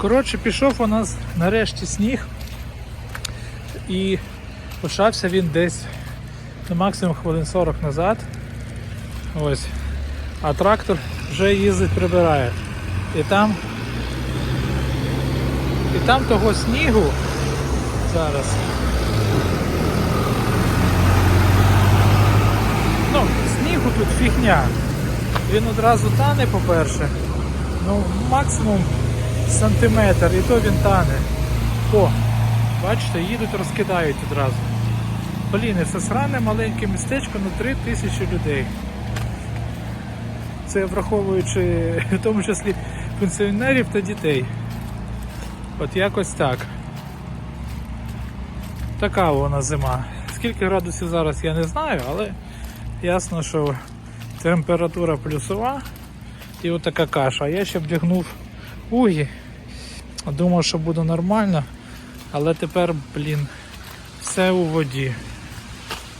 Коротше, пішов у нас нарешті сніг. І почався він десь ну, максимум хвилин 40 назад. Ось. А трактор вже їздить, прибирає. І там. І там того снігу зараз. Ну, снігу тут фігня. Він одразу тане, по-перше. Ну, максимум сантиметр, і то він тане. О, бачите, їдуть, розкидають одразу. Блін, це сране маленьке містечко на 3 тисячі людей. Це враховуючи в тому числі пенсіонерів та дітей. От якось так. Така вона зима. Скільки градусів зараз я не знаю, але ясно, що температура плюсова і отака каша. Я ще вдягнув угі. Думав, що буде нормально, але тепер, блін, все у воді.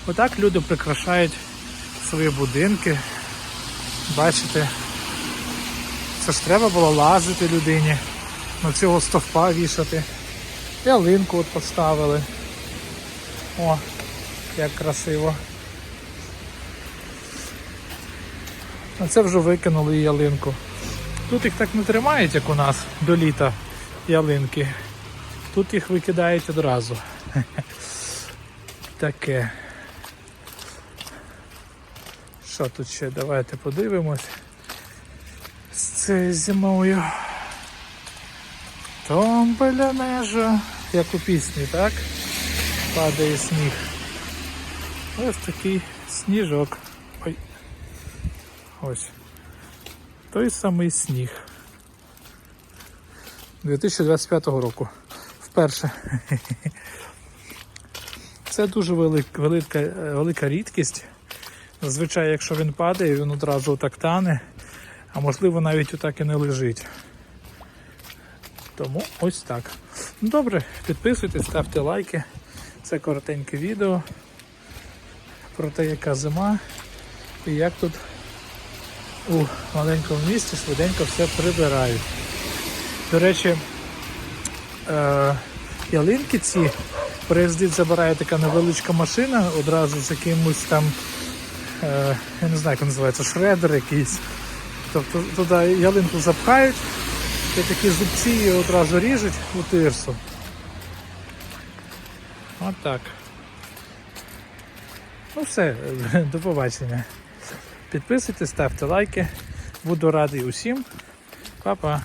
Отак люди прикрашають свої будинки. Бачите, це ж треба було лазити людині, на цього стовпа вішати. Ялинку от поставили. О, як красиво. А це вже викинули ялинку. Тут їх так не тримають, як у нас до літа ялинки. Тут їх викидають одразу. Таке. Що тут ще? Давайте подивимось. З цією зимою. Томбеля нежа, як у пісні, так? Падає сніг. Ось такий сніжок. Ой. Ось. Той самий сніг. 2025 року. Вперше. Це дуже велика, велика, велика рідкість. Зазвичай, якщо він падає, він одразу так тане, а можливо навіть отак і не лежить. Тому ось так. Ну добре, підписуйтесь, ставте лайки. Це коротеньке відео про те, яка зима і як тут у маленькому місті швиденько все прибирають. До речі, е, ялинки ці приїздить, забирає така невеличка машина одразу з якимось там, е, я не знаю, як називається, шредер якийсь. Тобто туди ялинку запхають, і такі зубці її одразу ріжуть у тирсу. От. Ну все, до побачення. Підписуйтесь, ставте лайки. Буду радий усім. Па-па.